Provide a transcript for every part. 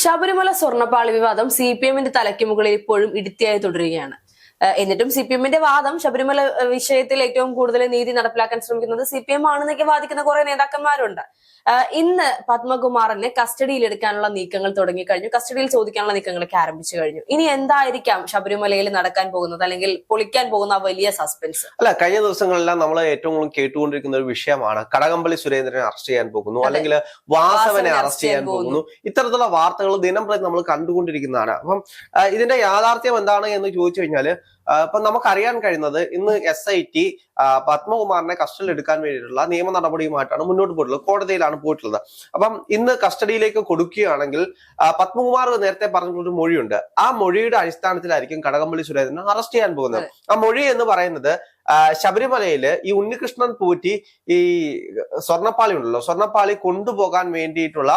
ശബരിമല സ്വർണപ്പാളി വിവാദം C P എമ്മിന്റെ തലയ്ക്ക് മുകളിൽ ഇപ്പോഴും ഇടുത്തിയായി തുടരുകയാണ്. എന്നിട്ടും സി പി എമ്മിന്റെ വാദം ശബരിമല വിഷയത്തിൽ ഏറ്റവും കൂടുതൽ നീതി നടപ്പിലാക്കാൻ ശ്രമിക്കുന്നത് സി പി എം ആണെന്നൊക്കെ വാദിക്കുന്ന കുറെ നേതാക്കന്മാരുണ്ട്. ഇന്ന് പത്മകുമാറിനെ കസ്റ്റഡിയിൽ എടുക്കാനുള്ള നീക്കങ്ങൾ തുടങ്ങി കഴിഞ്ഞു. കസ്റ്റഡിയിൽ ചോദിക്കാനുള്ള നീക്കങ്ങളൊക്കെ ആരംഭിച്ചു കഴിഞ്ഞു. ഇനി എന്തായിരിക്കാം ശബരിമലയിൽ നടക്കാൻ പോകുന്നത്? അല്ലെങ്കിൽ പൊളിക്കാൻ പോകുന്ന വലിയ സസ്പെൻസ്? അല്ല കഴിഞ്ഞ ദിവസങ്ങളെല്ലാം നമ്മൾ ഏറ്റവും കൂടുതൽ കേട്ടുകൊണ്ടിരിക്കുന്ന ഒരു വിഷയമാണ് കടകംപള്ളി സുരേന്ദ്രനെ അറസ്റ്റ് ചെയ്യാൻ പോകുന്നു അല്ലെങ്കിൽ വാസവനെ അറസ്റ്റ് ചെയ്യാൻ പോകുന്നു. ഇത്തരത്തിലുള്ള വാർത്തകൾ ദിനം പ്രതി നമ്മൾ കണ്ടുകൊണ്ടിരിക്കുന്നതാണ്. അപ്പം ഇതിന്റെ യാഥാർത്ഥ്യം എന്താണ് എന്ന് ചോദിച്ചു കഴിഞ്ഞാൽ ഇപ്പൊ നമുക്കറിയാൻ കഴിയുന്നത് ഇന്ന് എസ് ഐ ടി പത്മകുമാറിനെ കസ്റ്റഡിയിൽ എടുക്കാൻ വേണ്ടിയിട്ടുള്ള നിയമ നടപടിയുമായിട്ടാണ് മുന്നോട്ട് പോയിട്ടുള്ളത് കോടതിയിലാണ് പോയിട്ടുള്ളത്. അപ്പം ഇന്ന് കസ്റ്റഡിയിലേക്ക് കൊടുക്കുകയാണെങ്കിൽ പത്മകുമാർ നേരത്തെ പറഞ്ഞിട്ടൊരു മൊഴിയുണ്ട്. ആ മൊഴിയുടെ അടിസ്ഥാനത്തിലായിരിക്കും കടകംപള്ളി സുരേന്ദ്രനെ അറസ്റ്റ് ചെയ്യാൻ പോകുന്നത്. ആ മൊഴി എന്ന് പറയുന്നത് ശബരിമലയിൽ ഈ ഉണ്ണികൃഷ്ണൻ പൂറ്റി ഈ സ്വർണപ്പാളി ഉണ്ടല്ലോ സ്വർണപ്പാളി കൊണ്ടുപോകാൻ വേണ്ടിയിട്ടുള്ള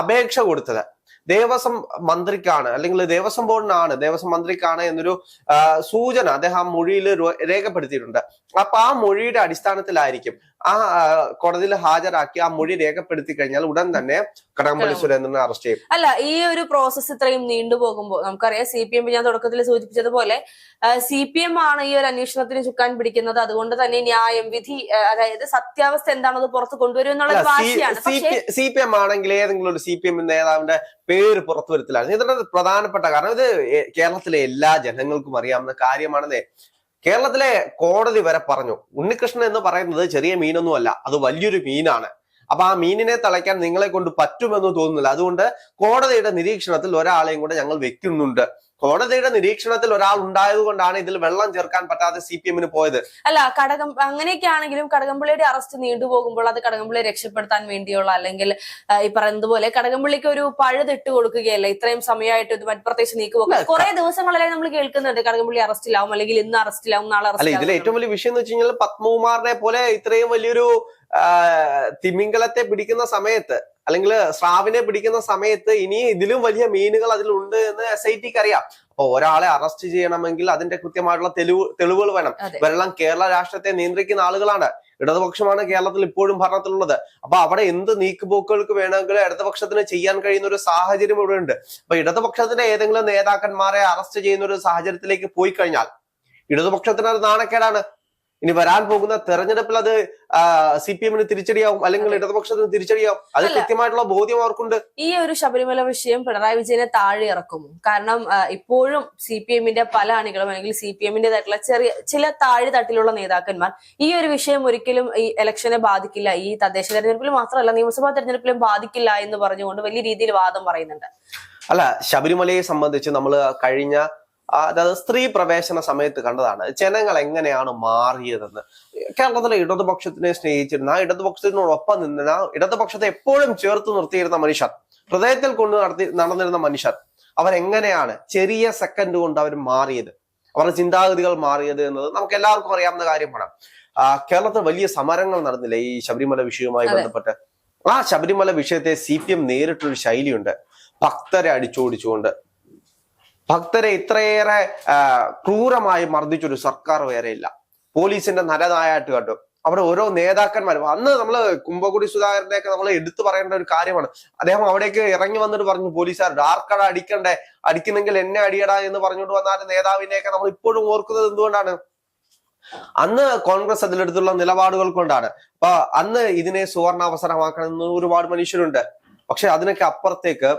അപേക്ഷ കൊടുത്തത്. ദേവസ്വം മന്ത്രിക്കാണ് അല്ലെങ്കിൽ ദേവസ്വം ബോർഡിനാണ് ദേവസ്വം മന്ത്രിക്കാണ് എന്നൊരു സൂചന അദ്ദേഹം ആ മൊഴിയിൽ രേഖപ്പെടുത്തിയിട്ടുണ്ട്. അപ്പൊ ആ മൊഴിയുടെ അടിസ്ഥാനത്തിലായിരിക്കും ആ കോടതിയിൽ ഹാജരാക്കി ആ മൊഴി രേഖപ്പെടുത്തി കഴിഞ്ഞാൽ ഉടൻ തന്നെ കടകംപള്ളി സുരേന്ദ്രനെ അറസ്റ്റ് ചെയ്യും. അല്ല ഈ ഒരു പ്രോസസ് ഇത്രയും നീണ്ടുപോകുമ്പോൾ നമുക്കറിയാം സി പി എം ഞാൻ തുടക്കത്തിൽ സൂചിപ്പിച്ചതുപോലെ സി പി എം ആണ് ഈ ഒരു അന്വേഷണത്തിന് ചുക്കാൻ പിടിക്കുന്നത്. അതുകൊണ്ട് തന്നെ ന്യായം വിധി അതായത് സത്യാവസ്ഥ എന്താണോ പുറത്ത് കൊണ്ടുവരും എന്നുള്ള വാശിയാണ്. സി പി എം ആണെങ്കിൽ ഏതെങ്കിലും ഒരു സി പി എം നേതാവിന്റെ പേര് പുറത്തു വരുത്തില്ല. ഇതിന്റെ പ്രധാനപ്പെട്ട കാരണം ഇത് കേരളത്തിലെ എല്ലാ ജനങ്ങൾക്കും അറിയാവുന്ന കാര്യമാണെന്നേ. കേരളത്തിലെ കോടതി വരെ പറഞ്ഞു. ഉണ്ണികൃഷ്ണൻ എന്ന് പറയുന്നത് ചെറിയ മീനൊന്നുമല്ല അത് വലിയൊരു മീനാണ്. അപ്പൊ ആ മീനിനെ തളയ്ക്കാൻ നിങ്ങളെ കൊണ്ട് പറ്റുമെന്ന് തോന്നുന്നില്ല. അതുകൊണ്ട് കോടതിയുടെ നിരീക്ഷണത്തിൽ ഒരാളെയും കൂടെ ഞങ്ങൾ വെക്കുന്നുണ്ട്. കോടതിയുടെ നിരീക്ഷണത്തിൽ ഒരാൾ ഉണ്ടായതുകൊണ്ടാണ് ഇതിൽ വെള്ളം ചേർക്കാൻ പറ്റാതെ സി പി എമ്മിന് പോയത്. അല്ല കടകം അങ്ങനെയൊക്കെ ആണെങ്കിലും കടകംപള്ളിയുടെ അറസ്റ്റ് നീണ്ടുപോകുമ്പോൾ അത് കടകംപള്ളിയെ രക്ഷപ്പെടുത്താൻ വേണ്ടിയുള്ള അല്ലെങ്കിൽ ഈ പറയുന്നത് പോലെ കടകംപള്ളിക്ക് ഒരു പഴുതിട്ട് കൊടുക്കുകയല്ല? ഇത്രയും സമയമായിട്ട് ഇത് പ്രത്യേകിച്ച് നീക്കുപോകും അല്ല, കുറെ ദിവസങ്ങളിലായി നമ്മൾ കേൾക്കുന്നുണ്ട് കടകംപള്ളി അറസ്റ്റിലാവും അല്ലെങ്കിൽ ഇന്ന് അറസ്റ്റിലാവും നാളെ അല്ല ഇതിലെ ഏറ്റവും വലിയ വിഷയം എന്ന് വെച്ച് കഴിഞ്ഞാൽ പത്മകുമാറിനെ പോലെ ഇത്രയും വലിയൊരു തിമിംഗലത്തെ പിടിക്കുന്ന സമയത്ത് അല്ലെങ്കിൽ സ്രാവിനെ പിടിക്കുന്ന സമയത്ത് ഇനി ഇതിലും വലിയ മീനുകൾ അതിലുണ്ട് എന്ന് എസ് ഐ ടിക്ക് അറിയാം. അപ്പൊ ഒരാളെ അറസ്റ്റ് ചെയ്യണമെങ്കിൽ അതിന്റെ കൃത്യമായിട്ടുള്ള തെളിവ് തെളിവുകൾ വേണം. ഇവരെല്ലാം കേരള രാഷ്ട്രത്തെ നിയന്ത്രിക്കുന്ന ആളുകളാണ്. ഇടതുപക്ഷമാണ് കേരളത്തിൽ ഇപ്പോഴും ഭരണത്തിലുള്ളത്. അപ്പൊ അവിടെ എന്ത് നീക്കുപോക്കുകൾക്ക് വേണമെങ്കിലും ഇടതുപക്ഷത്തിന് ചെയ്യാൻ കഴിയുന്ന ഒരു സാഹചര്യം ഇവിടെ ഉണ്ട്. അപ്പൊ ഇടതുപക്ഷത്തിന്റെ ഏതെങ്കിലും നേതാക്കന്മാരെ അറസ്റ്റ് ചെയ്യുന്ന ഒരു സാഹചര്യത്തിലേക്ക് പോയി കഴിഞ്ഞാൽ ഇടതുപക്ഷത്തിന് അത് നാണക്കേടാണ്. ഇനി വരാൻ പോകുന്ന തെരഞ്ഞെടുപ്പിൽ അത് സി പി എമ്മിന് തിരിച്ചടിയാവും അല്ലെങ്കിൽ ഇടതുപക്ഷത്തിന് തിരിച്ചടിയാവും. അത്. കൃത്യമായിട്ടുള്ള ബോധ്യം അവർക്കുണ്ട്. ഈ ഒരു ശബരിമല വിഷയം പിണറായി വിജയനെ താഴെ ഇറക്കും. കാരണം ഇപ്പോഴും സി പി എമ്മിന്റെ പല അണികളും അല്ലെങ്കിൽ സി പി എമ്മിന്റേതായിട്ടുള്ള ചെറിയ ചില താഴെ തട്ടിലുള്ള നേതാക്കന്മാർ ഈ ഒരു വിഷയം ഒരിക്കലും ഈ ഇലക്ഷനെ ബാധിക്കില്ല. ഈ തദ്ദേശ തെരഞ്ഞെടുപ്പിൽ മാത്രമല്ല നിയമസഭാ തെരഞ്ഞെടുപ്പിലും ബാധിക്കില്ല എന്ന് പറഞ്ഞുകൊണ്ട് വലിയ രീതിയിൽ വാദം പറയുന്നുണ്ട്. അല്ല ശബരിമലയെ സംബന്ധിച്ച് നമ്മൾ കഴിഞ്ഞ അതായത് സ്ത്രീ പ്രവേശന സമയത്ത് കണ്ടതാണ് ജനങ്ങൾ എങ്ങനെയാണ് മാറിയതെന്ന്. കേരളത്തിലെ ഇടതുപക്ഷത്തിനെ സ്നേഹിച്ചിരുന്ന ആ ഇടതുപക്ഷത്തിനോടൊപ്പം നിന്ന ഇടതുപക്ഷത്തെ എപ്പോഴും ചേർത്ത് നിർത്തിയിരുന്ന മനുഷ്യർ ഹൃദയത്തിൽ കൊണ്ട് നടത്തി നടന്നിരുന്ന മനുഷ്യർ അവരെങ്ങനെയാണ് ചെറിയ സെക്കൻഡ് കൊണ്ട് അവർ മാറിയത്? അവരുടെ ചിന്താഗതികൾ മാറിയത് എന്നത് നമുക്ക് എല്ലാവർക്കും അറിയാവുന്ന കാര്യമാണ്. കേരളത്തിൽ വലിയ സമരങ്ങൾ നടന്നില്ലേ ഈ ശബരിമല വിഷയവുമായി. ബന്ധപ്പെട്ട്? ആ ശബരിമല വിഷയത്തെ സി പി എം നേരിട്ടൊരു ശൈലിയുണ്ട്. ഭക്തരെ അടിച്ചോടിച്ചുകൊണ്ട് ഭക്തരെ ഇത്രയേറെ ക്രൂരമായി മർദ്ദിച്ചൊരു സർക്കാർ വേറെ ഇല്ല. പോലീസിന്റെ നരനായാട്ട് കണ്ടു. അവിടെ ഓരോ നേതാക്കന്മാരും അന്ന് നമ്മൾ കുമ്പകുടി സുധാകരന്റെ ഒക്കെ നമ്മൾ എടുത്തു പറയേണ്ട ഒരു കാര്യമാണ്. അദ്ദേഹം അവിടേക്ക് ഇറങ്ങി വന്നിട്ട് പറഞ്ഞു പോലീസുകാരോട് ആർക്കട അടിക്കണ്ടേ? അടിക്കുന്നെങ്കിൽ എന്നെ അടിയടാ എന്ന് പറഞ്ഞുകൊണ്ട് വന്ന ആ നേതാവിനെയൊക്കെ നമ്മൾ ഇപ്പോഴും ഓർക്കുന്നത് എന്തുകൊണ്ടാണ്? അന്ന് കോൺഗ്രസ് അതിലെടുത്തുള്ള നിലപാടുകൾ കൊണ്ടാണ്. അപ്പൊ അന്ന് ഇതിനെ സുവർണാവസരമാക്കണമെന്ന് ഒരുപാട് മനുഷ്യരുണ്ട്. പക്ഷെ അതിനൊക്കെ അപ്പുറത്തേക്ക്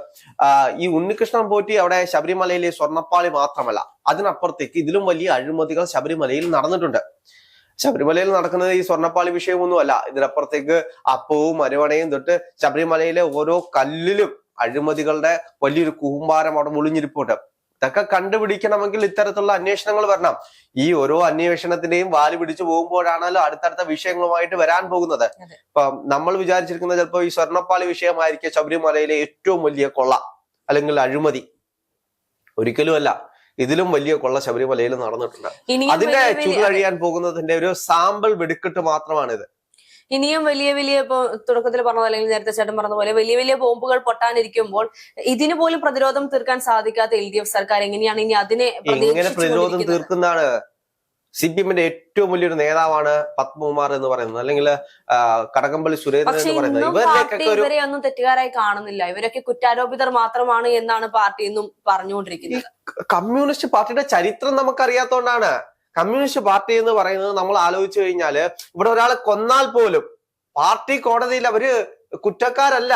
ഈ ഉണ്ണികൃഷ്ണൻ പോറ്റി അവിടെ ശബരിമലയിലെ സ്വർണപ്പാളി മാത്രമല്ല അതിനപ്പുറത്തേക്ക് ഇതിലും വലിയ അഴിമതികൾ ശബരിമലയിൽ നടന്നിട്ടുണ്ട്. ശബരിമലയിൽ നടക്കുന്നത് ഈ സ്വർണപ്പാളി വിഷയമൊന്നുമല്ല. ഇതിനപ്പുറത്തേക്ക് അപ്പവും അരവണയും തൊട്ട് ശബരിമലയിലെ ഓരോ കല്ലിലും അഴിമതികളുടെ വലിയൊരു കൂമ്പാരം അവിടെ ഒളിഞ്ഞിരിപ്പുണ്ട് ഇതൊക്കെ കണ്ടുപിടിക്കണമെങ്കിൽ ഇത്തരത്തിലുള്ള അന്വേഷണങ്ങൾ വരണം. ഈ ഓരോ അന്വേഷണത്തിന്റെയും വാൽ പിടിച്ചു പോകുമ്പോഴാണല്ലോ അടുത്തടുത്ത വിഷയങ്ങളുമായിട്ട് വരാൻ പോകുന്നത്. ഇപ്പൊ നമ്മൾ വിചാരിച്ചിരിക്കുന്നത് ചിലപ്പോ ഈ സ്വർണപ്പാളി വിഷയമായിരിക്കും ശബരിമലയിലെ ഏറ്റവും വലിയ കൊള്ള അല്ലെങ്കിൽ അഴിമതി. ഒരിക്കലുമല്ല. ഇതിലും വലിയ കൊള്ള ശബരിമലയിൽ നടന്നിട്ടുണ്ട്. അതിന്റെ ചുരുളഴിയാൻ പോകുന്നതിന്റെ ഒരു സാമ്പിൾ വെടിക്കെട്ട് മാത്രമാണിത്. ഇനിയും വലിയ വലിയ ഇപ്പൊ തുടക്കത്തിൽ പറഞ്ഞ അല്ലെങ്കിൽ നേരത്തെ ചേട്ടൻ പറഞ്ഞ പോലെ വലിയ വലിയ ബോംബുകൾ പൊട്ടാനിരിക്കുമ്പോൾ ഇതിന് പോലും പ്രതിരോധം തീർക്കാൻ സാധിക്കാത്ത എൽ ഡി എഫ് സർക്കാർ എങ്ങനെയാണ് ഇനി അതിനെ എങ്ങനെ പ്രതിരോധം? തീർക്കുന്നതാണ് സി പി എമ്മിന്റെ ഏറ്റവും വലിയൊരു നേതാവാണ് പത്മകുമാർ എന്ന് പറയുന്നത്. അല്ലെങ്കിൽ കടകംപള്ളി സുരേന്ദ്രൻ എന്ന് പറയുന്നത്. ഇവരിലേക്കൊക്കെ ഇവരെ ഒന്നും തെറ്റുകാരായി കാണുന്നില്ല. ഇവരൊക്കെ കുറ്റാരോപിതർ മാത്രമാണ് എന്നാണ് പാർട്ടി എന്നും പറഞ്ഞുകൊണ്ടിരിക്കുന്നത്. കമ്മ്യൂണിസ്റ്റ് പാർട്ടിയുടെ ചരിത്രം നമുക്കറിയാത്തോണ്ടാണ് കമ്മ്യൂണിസ്റ്റ് പാർട്ടി എന്ന് പറയുന്നത് നമ്മൾ ആലോചിച്ചു കഴിഞ്ഞാൽ ഇവിടെ ഒരാളെ കൊന്നാൽ പോലും പാർട്ടി കോടതിയിൽ അവർ കുറ്റക്കാരല്ല.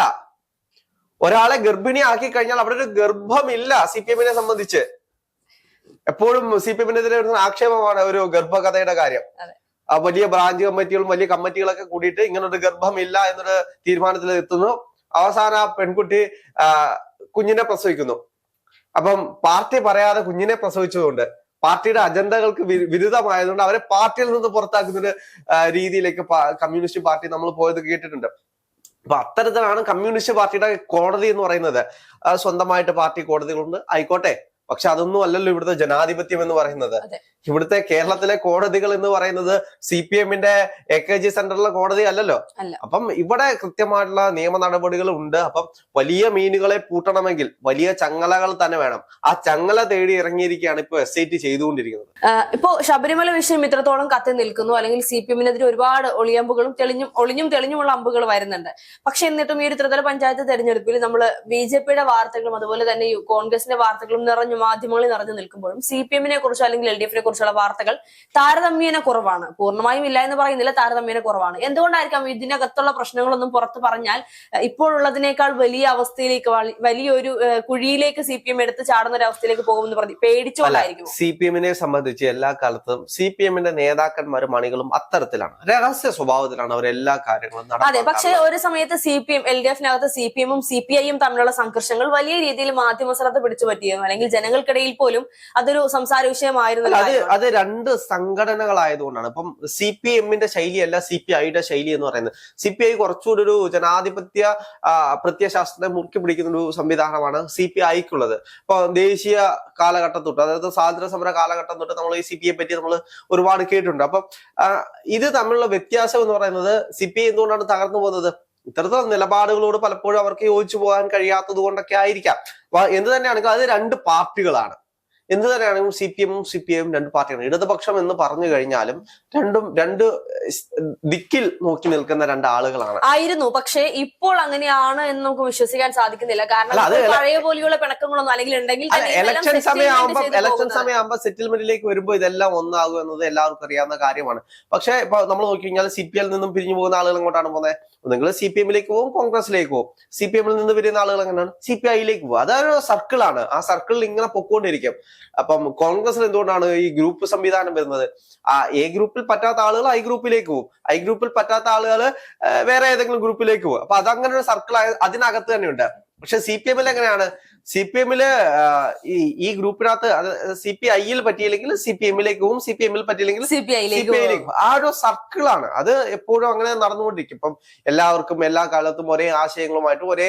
ഒരാളെ ഗർഭിണി ആക്കി കഴിഞ്ഞാൽ അവിടെ ഒരു ഗർഭമില്ല സി പി എമ്മിനെ സംബന്ധിച്ച്. എപ്പോഴും സി പി എമ്മിനെതിരെ വരുന്ന ആക്ഷേപമാണ് ഒരു ഗർഭകഥയുടെ കാര്യം. വലിയ ബ്രാഞ്ച് കമ്മിറ്റികളും വലിയ കമ്മിറ്റികളൊക്കെ കൂടിയിട്ട് ഇങ്ങനൊരു ഗർഭമില്ല എന്നൊരു തീരുമാനത്തിൽ എത്തുന്നു. അവസാന ആ പെൺകുട്ടി കുഞ്ഞിനെ പ്രസവിക്കുന്നു. അപ്പം പാർട്ടി പറയാതെ കുഞ്ഞിനെ പ്രസവിച്ചതുകൊണ്ട് പാർട്ടിയുടെ അജണ്ടകൾക്ക് വിരുദ്ധമായതുകൊണ്ട് അവരെ പാർട്ടിയിൽ നിന്ന് പുറത്താക്കുന്ന ഒരു രീതിയിലേക്ക് കമ്മ്യൂണിസ്റ്റ് പാർട്ടി നമ്മൾ പോയത് കേട്ടിട്ടുണ്ട്. അപ്പൊ അത്തരത്തിലാണ് കമ്മ്യൂണിസ്റ്റ് പാർട്ടിയുടെ കോടതി എന്ന് പറയുന്നത്. സ്വന്തമായിട്ട് പാർട്ടി കോടതികളുണ്ട്. ആയിക്കോട്ടെ. പക്ഷെ അതൊന്നും അല്ലല്ലോ ഇവിടുത്തെ ജനാധിപത്യം എന്ന് പറയുന്നത്. ഇവിടുത്തെ കേരളത്തിലെ കോടതികൾ എന്ന് പറയുന്നത് സി പി എമ്മിന്റെ എ കെ ജി സെന്ററിലെ കോടതി അല്ലല്ലോ. അല്ല. അപ്പം ഇവിടെ കൃത്യമായിട്ടുള്ള നിയമ നടപടികൾ ഉണ്ട്. അപ്പം വലിയ മീനുകളെ പൂട്ടണമെങ്കിൽ വലിയ ചങ്ങലകൾ തന്നെ വേണം. ആ ചങ്ങല തേടി ഇറങ്ങിയിരിക്കുകയാണ് ഇപ്പൊ എസ് ഐ ടി ചെയ്തുകൊണ്ടിരിക്കുന്നത്. ഇപ്പോ ശബരിമല വിഷയം ഇത്രത്തോളം കത്തി നിൽക്കുന്നു. അല്ലെങ്കിൽ സി പി എമ്മിനെതിരെ ഒരുപാട് ഒളിയമ്പുകളും തെളിഞ്ഞും ഒളിഞ്ഞും തെളിഞ്ഞുമുള്ള അമ്പുകൾ വരുന്നുണ്ട്. പക്ഷെ എന്നിട്ടും ഈ ഒരു ത്രിതല പഞ്ചായത്ത് തെരഞ്ഞെടുപ്പിൽ നമ്മൾ ബി ജെ പിയുടെ വാർത്തകളും അതുപോലെ തന്നെ കോൺഗ്രസിന്റെ വാർത്തകളും നിറഞ്ഞു മാധ്യമങ്ങളിൽ നിറഞ്ഞു നിൽക്കുമ്പോഴും സി പി എമ്മിനെ കുറിച്ചോ അല്ലെങ്കിൽ എൽ ഡി എഫിനെ കുറിച്ചുള്ള വാർത്തകൾ താരതമ്യേന കുറവാണ്. പൂർണമായും ഇല്ല എന്ന് പറയുന്നില്ല താരതമ്യേന കുറവാണ്. എന്തുകൊണ്ടായിരിക്കാം ഇതിനകത്തുള്ള പ്രശ്നങ്ങളൊന്നും പുറത്തു പറഞ്ഞാൽ ഇപ്പോഴുള്ളതിനേക്കാൾ വലിയ അവസ്ഥയിലേക്ക് വലിയൊരു കുഴിയിലേക്ക് സി പി എം എടുത്ത് ചാടുന്ന ഒരു അവസ്ഥയിലേക്ക് പോകുമെന്ന് പറഞ്ഞു പേടിച്ചോണ്ടായിരിക്കും സി പി എമ്മിനെ സംബന്ധിച്ച് എല്ലാ കാലത്തും സി പി എമ്മിന്റെ നേതാക്കന്മാരും അണികളും അത്തരത്തിലാണ്. രഹസ്യ സ്വഭാവത്തിലാണ് അവർ എല്ലാ കാര്യങ്ങളും അതെ പക്ഷേ ഒരു സമയത്ത് C P M L D എഫിനകത്ത് C P എമ്മും സി പി ഐയും തമ്മിലുള്ള സംഘർഷങ്ങൾ വലിയ രീതിയിൽ മാധ്യമ ശ്രദ്ധ പിടിച്ചു പറ്റിയിരുന്നു. അല്ലെങ്കിൽ ജനങ്ങൾക്കിടയിൽ പോലും അതൊരു സംസാര വിഷയമായിരുന്നു അത് അത് രണ്ട് സംഘടനകളായതുകൊണ്ടാണ്. ഇപ്പം സി പി എമ്മിന്റെ ശൈലിയല്ല സി പി ഐയുടെ ശൈലി എന്ന് പറയുന്നത്. സി പി ഐ കുറച്ചുകൂടി ഒരു ജനാധിപത്യ പ്രത്യശാസ്ത്രത്തെ പ്രത്യയശാസ്ത്രത്തെ മുറുക്കി പിടിക്കുന്ന ഒരു സംവിധാനമാണ് സി പി ഐക്കുള്ളത് ഇപ്പൊ ദേശീയ കാലഘട്ടം തൊട്ട് അതായത് സ്വാതന്ത്ര്യ സമര കാലഘട്ടം തൊട്ട് നമ്മൾ ഈ സി പി ഐ പറ്റി നമ്മൾ ഒരുപാട് കേട്ടിട്ടുണ്ട്. അപ്പം ഇത് തമ്മിലുള്ള വ്യത്യാസം എന്ന് പറയുന്നത് സി പി ഐ എന്തുകൊണ്ടാണ് തകർന്നു പോകുന്നത്? ഇത്തരത്തിലുള്ള നിലപാടുകളോട് പലപ്പോഴും അവർക്ക് യോജിച്ചു പോകാൻ കഴിയാത്തത് കൊണ്ടൊക്കെ ആയിരിക്കാം. എന്ത് തന്നെയാണെങ്കിലും അത് രണ്ട് പാർട്ടികളാണ്. എന്ത് തന്നെയാണെങ്കിലും സി പി എമ്മും സി പി ഐയും രണ്ട് പാർട്ടിയാണ്. ഇടതുപക്ഷം എന്ന് പറഞ്ഞു കഴിഞ്ഞാലും രണ്ടും രണ്ട് ദിക്കിൽ നോക്കി നിൽക്കുന്ന രണ്ട് ആളുകളാണ് ആയിരുന്നു. പക്ഷേ ഇപ്പോൾ അങ്ങനെയാണ് എന്ന് നമുക്ക് വിശ്വസിക്കാൻ സാധിക്കുന്നില്ല. കാരണം പഴയ പോലെയുള്ള പിണക്കങ്ങളൊന്നും അല്ലെങ്കിൽ ഉണ്ടെങ്കിൽ ഇലക്ഷൻ സമയമാകുമ്പോൾ ഇലക്ഷൻ സമയമാകുമ്പോൾ സെറ്റിൽമെന്റിലേക്ക് വരുമ്പോൾ ഇതെല്ലാം ഒന്നാകും എന്നത് എല്ലാവർക്കും അറിയാവുന്ന കാര്യമാണ്. പക്ഷേ ഇപ്പൊ നമ്മൾ നോക്കി കഴിഞ്ഞാൽ സി പി എൽ നിന്നും പിരിഞ്ഞു പോകുന്ന ആളുകൾ എങ്ങോട്ടാണ് പോകുന്നത്? നിങ്ങൾ സി പി എമ്മിലേക്ക് പോകും കോൺഗ്രസിലേക്ക് പോകും. സി പി എമ്മിൽ നിന്ന് പിരിയുന്ന ആളുകൾ എങ്ങനെയാണ്? സി പി ഐയിലേക്ക് പോകും. അതൊരു സർക്കിളാണ് ആ സർക്കിളിൽ ഇങ്ങനെ പൊക്കോണ്ടിരിക്കും. അപ്പം കോൺഗ്രസിൽ എന്തുകൊണ്ടാണ് ഈ ഗ്രൂപ്പ് സംവിധാനം വരുന്നത്? ആ എ ഗ്രൂപ്പിൽ പറ്റാത്ത ആളുകൾ ഐ ഗ്രൂപ്പിലേക്ക് പോകും. ഐ ഗ്രൂപ്പിൽ പറ്റാത്ത ആളുകൾ വേറെ ഏതെങ്കിലും ഗ്രൂപ്പിലേക്ക് പോകും. അപ്പൊ അതങ്ങനെ ഒരു സർക്കിൾ അതിനകത്ത് തന്നെയുണ്ട് പക്ഷെ സി പി എമ്മിൽ എങ്ങനെയാണ്? സി പി എമ്മിൽ ഈ ഈ ഗ്രൂപ്പിനകത്ത് സി പി ഐയിൽ പറ്റിയില്ലെങ്കിൽ സി പി എമ്മിലേക്ക് പോകും സി പി എമ്മിൽ പറ്റിയില്ലെങ്കിൽ സി പി ഐയിലേക്ക്. ആ ഒരു സർക്കിളാണ്. അത് എപ്പോഴും അങ്ങനെ നടന്നുകൊണ്ടിരിക്കും. ഇപ്പം എല്ലാവർക്കും എല്ലാ കാലത്തും ഒരേ ആശയങ്ങളുമായിട്ട് ഒരേ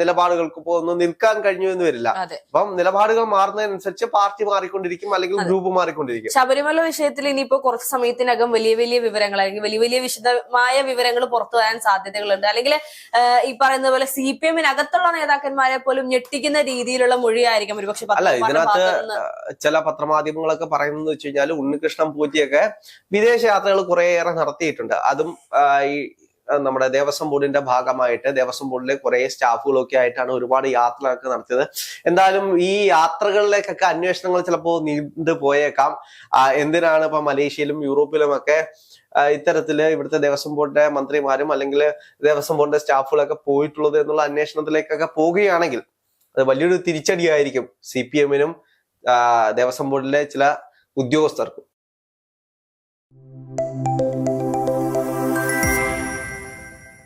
നിലപാടുകൾക്ക് ഒന്നും നിൽക്കാൻ കഴിഞ്ഞു എന്ന് വരില്ല. അതെ. അപ്പം നിലപാടുകൾ മാറുന്നതിനനുസരിച്ച് പാർട്ടി മാറിക്കൊണ്ടിരിക്കും അല്ലെങ്കിൽ ഗ്രൂപ്പ് മാറിക്കൊണ്ടിരിക്കും. ശബരിമല വിഷയത്തിൽ ഇനിയിപ്പോ കുറച്ച് സമയത്തിനകം വലിയ വലിയ വിവരങ്ങൾ അല്ലെങ്കിൽ വലിയ വലിയ വിശദമായ വിവരങ്ങൾ പുറത്തു വരാൻ സാധ്യതകളുണ്ട്. അല്ലെങ്കിൽ ഈ പറയുന്ന പോലെ സി പി എമ്മിനകത്തുള്ള നേതാക്കന്മാരെ പോലും ഞെട്ടിക്കുന്ന രീതിയിലുള്ള മൊഴിയായിരിക്കും ഒരുപക്ഷെ അല്ല ഇതിനകത്ത് ചില പത്രമാധ്യമങ്ങളൊക്കെ പറയുന്നത് വെച്ച് കഴിഞ്ഞാൽ ഉണ്ണികൃഷ്ണൻ പൂറ്റിയൊക്കെ വിദേശ യാത്രകൾ കുറേയേറെ നടത്തിയിട്ടുണ്ട്. അതും ഈ നമ്മുടെ ദേവസ്വം ബോർഡിന്റെ ഭാഗമായിട്ട് ദേവസ്വം ബോർഡിലെ കുറെ സ്റ്റാഫുകളൊക്കെ ആയിട്ടാണ് ഒരുപാട് യാത്രകളൊക്കെ നടത്തിയത്. എന്തായാലും ഈ യാത്രകളിലേക്കൊക്കെ അന്വേഷണങ്ങൾ ചിലപ്പോൾ നീണ്ടു പോയേക്കാം. എന്തിനാണ് ഇപ്പൊ മലേഷ്യയിലും യൂറോപ്പിലും ഒക്കെ ആ, ഇത്തരത്തിൽ ഇവിടുത്തെ ദേവസ്വം ബോർഡിന്റെ മന്ത്രിമാരും അല്ലെങ്കിൽ ദേവസ്വം ബോർഡിന്റെ സ്റ്റാഫുകളൊക്കെ പോയിട്ടുള്ളത് എന്നുള്ള അന്വേഷണത്തിലേക്കൊക്കെ പോവുകയാണെങ്കിൽ അത് വലിയൊരു തിരിച്ചടിയായിരിക്കും സി പി എമ്മിനും ദേവസ്വം ബോർഡിലെ ചില ഉദ്യോഗസ്ഥർക്കും.